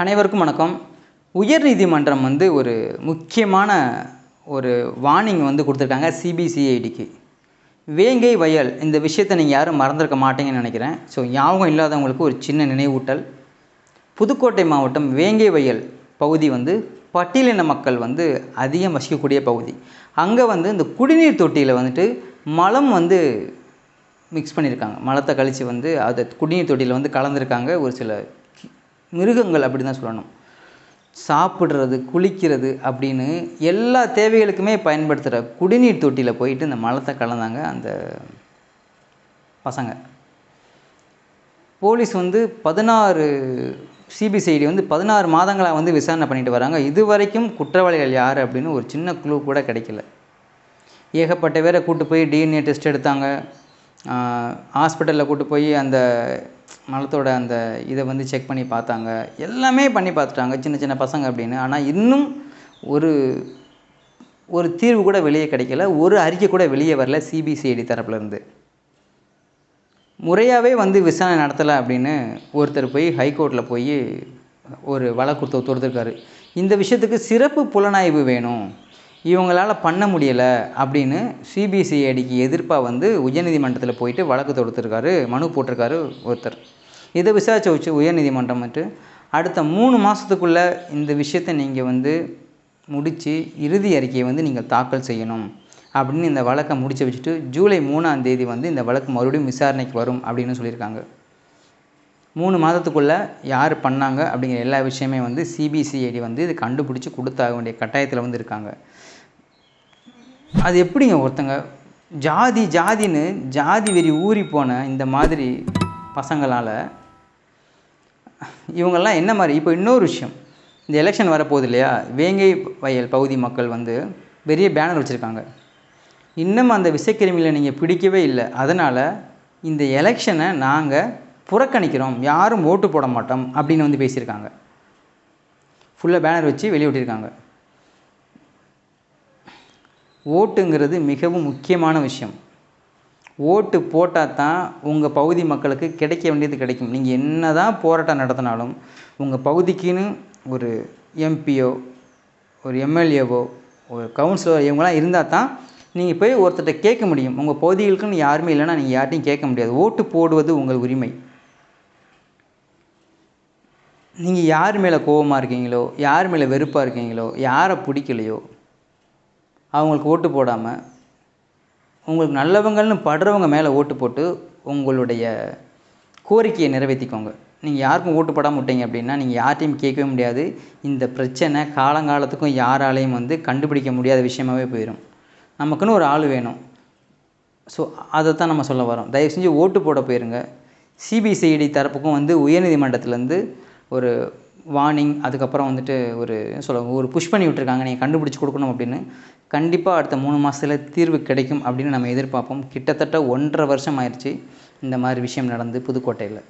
அனைவருக்கும் வணக்கம். உயர்நீதிமன்றம் வந்து ஒரு முக்கியமான ஒரு வார்னிங் வந்து கொடுத்துருக்காங்க சிபிசிஐடிக்கு வேங்கை வயல் இந்த விஷயத்தை நீங்கள் யாரும் மறந்துருக்க மாட்டீங்கன்னு நினைக்கிறேன். ஸோ ஞாபகம் இல்லாதவங்களுக்கு ஒரு சின்ன நினைவூட்டல். புதுக்கோட்டை மாவட்டம் வேங்கை வயல் பகுதி வந்து பட்டியலின மக்கள் வந்து அதிகம் வசிக்கக்கூடிய பகுதி. அங்கே வந்து இந்த குடிநீர் தொட்டியில் வந்துட்டு மலம் வந்து மிக்ஸ் பண்ணியிருக்காங்க மலத்தை கழித்து வந்து அதை குடிநீர் தொட்டியில் வந்து கலந்துருக்காங்க ஒரு சில மிருகங்கள் அப்படி தான் சொல்லணும். சாப்பிட்றது குளிக்கிறது அப்படின்னு எல்லா தேவைகளுக்குமே பயன்படுத்துகிற குடிநீர் தொட்டியில் போயிட்டு இந்த மலத்தை கலந்தாங்க அந்த பசங்க. போலீஸ் வந்து பதினாறு சிபிசிஐடி வந்து பதினாறு மாதங்களாக வந்து விசாரணை பண்ணிட்டு வராங்க. இது வரைக்கும் குற்றவாளிகள் யார் அப்படின்னு ஒரு சின்ன குழு கூட கிடைக்கல. ஏகப்பட்ட பேரை கூட்டு போய் டிஎன்ஏ டெஸ்ட் எடுத்தாங்க. ஹாஸ்பிட்டலில் கூட்டு போய் அந்த மலத்தோட அந்த இதை வந்து செக் பண்ணி பார்த்தாங்க. எல்லாமே பண்ணி பார்த்துட்டாங்க சின்ன சின்ன பசங்க அப்படின்னு. ஆனால் இன்னும் ஒரு ஒரு தீர்வு கூட வெளியே கிடைக்கல. ஒரு அறிக்கை கூட வெளியே வரல சிபிசிஐடி தரப்புலேருந்து முறையாகவே வந்து விசாரணை நடத்தலை அப்படின்னு ஒருத்தர் போய் ஹைகோர்ட்டில் போய் ஒரு வழக்கு தொ- இந்த விஷயத்துக்கு சிறப்பு புலனாய்வு வேணும். இவங்களால் பண்ண முடியலை அப்படின்னு சிபிசிஐடிக்கு எதிர்ப்பாக வந்து உயர்நீதிமன்றத்தில் போயிட்டு வழக்கு தொடுத்துருக்காரு மனு போட்டிருக்காரு ஒருத்தர். இதை விசாரிச்ச வச்சு உயர்நீதிமன்றம் மட்டும் அடுத்த மூணு மாதத்துக்குள்ளே இந்த விஷயத்தை நீங்கள் வந்து முடித்து இறுதி அறிக்கையை வந்து நீங்கள் தாக்கல் செய்யணும் அப்படின்னு இந்த வழக்கை முடிச்சு வச்சுட்டு ஜூலை மூணாம் தேதி வந்து இந்த வழக்கு மறுபடியும் விசாரணைக்கு வரும் அப்படின்னு சொல்லியிருக்காங்க. மூணு மாதத்துக்குள்ளே யார் பண்ணாங்க அப்படிங்கிற எல்லா விஷயமே வந்து சிபிசிஐடி வந்து இது கண்டுபிடிச்சி கொடுத்தாக வேண்டிய கட்டாயத்தில் வந்து இருக்காங்க. அது எப்படிங்க ஒருத்தங்க? ஜாதி ஜாதின்னு ஜாதி வெறி ஊறி போன இந்த மாதிரி பசங்களால் இவங்கெல்லாம் என்ன மாதிரி? இப்போ இன்னொரு விஷயம். இந்த எலெக்ஷன் வரப்போகுது இல்லையா? வேங்கை வயல் பகுதி மக்கள் வந்து பெரிய பேனர் வச்சுருக்காங்க. இன்னும் அந்த விசைக்கிருமிகளை நீங்கள் பிடிக்கவே இல்லை. அதனால் இந்த எலெக்ஷனை நாங்கள் புறக்கணிக்கிறோம். யாரும் ஓட்டு போட மாட்டோம் அப்படின்னு வந்து பேசியிருக்காங்க. ஃபுல்லாக பேனர் வச்சு வெளியிட்டிருக்காங்க. ஓட்டுங்கிறது மிகவும் முக்கியமான விஷயம். ஓட்டு போட்டால் தான் உங்கள் பகுதி மக்களுக்கு கிடைக்க வேண்டியது கிடைக்கும். நீங்கள் என்ன தான் போராட்டம் நடத்தினாலும் உங்கள் பகுதிக்குன்னு ஒரு எம்பியோ ஒரு எம்எல்ஏவோ ஒரு கவுன்சிலர் இவங்களாம் இருந்தால் தான் நீங்கள் போய் ஒருத்தர்கிட்ட கேட்க முடியும். உங்கள் பகுதிகளுக்குன்னு யாருமே இல்லைன்னா நீங்கள் யார்ட்டையும் கேட்க முடியாது. ஓட்டு போடுவது உங்கள் உரிமை. நீங்கள் யார் மேலே கோபமாக இருக்கீங்களோ யார் மேலே வெறுப்பாக இருக்கீங்களோ யாரை பிடிக்கலையோ அவங்களுக்கு ஓட்டு போடாமல் உங்களுக்கு நல்லவங்கள்னு படுறவங்க மேலே ஓட்டு போட்டு உங்களுடைய கோரிக்கையை நிறைவேற்றிக்கோங்க. நீங்கள் யாருக்கும் ஓட்டு போடாமல் விட்டீங்க அப்படின்னா நீங்கள் யார்ட்டையும் கேட்கவே முடியாது. இந்த பிரச்சனை காலங்காலத்துக்கும் யாராலையும் வந்து கண்டுபிடிக்க முடியாத விஷயமாவே போயிடும் நமக்குன்னு ஒரு ஆள் வேணும். ஸோ அதை தான் நம்ம சொல்ல வரோம். தயவு செஞ்சு ஓட்டு போட போயிருங்க. சிபிசிஐடி தரப்புக்கும் வந்து உயர்நீதிமன்றத்துலேருந்து ஒரு வார்னிங் அதுக்கப்புறம் வந்துட்டு ஒரு சொல்ல ஒரு புஷ் பண்ணி விட்டுருக்காங்க நீங்கள் கண்டுபிடிச்சி கொடுக்கணும் அப்படின்னு. கண்டிப்பாக அடுத்த மூணு மாதத்தில் தீர்வு கிடைக்கும் அப்படின்னு நம்ம எதிர்பார்ப்போம். கிட்டத்தட்ட ஒன்றரை வருஷம் ஆயிடுச்சு இந்த மாதிரி விஷயம் நடந்து புதுக்கோட்டையில்.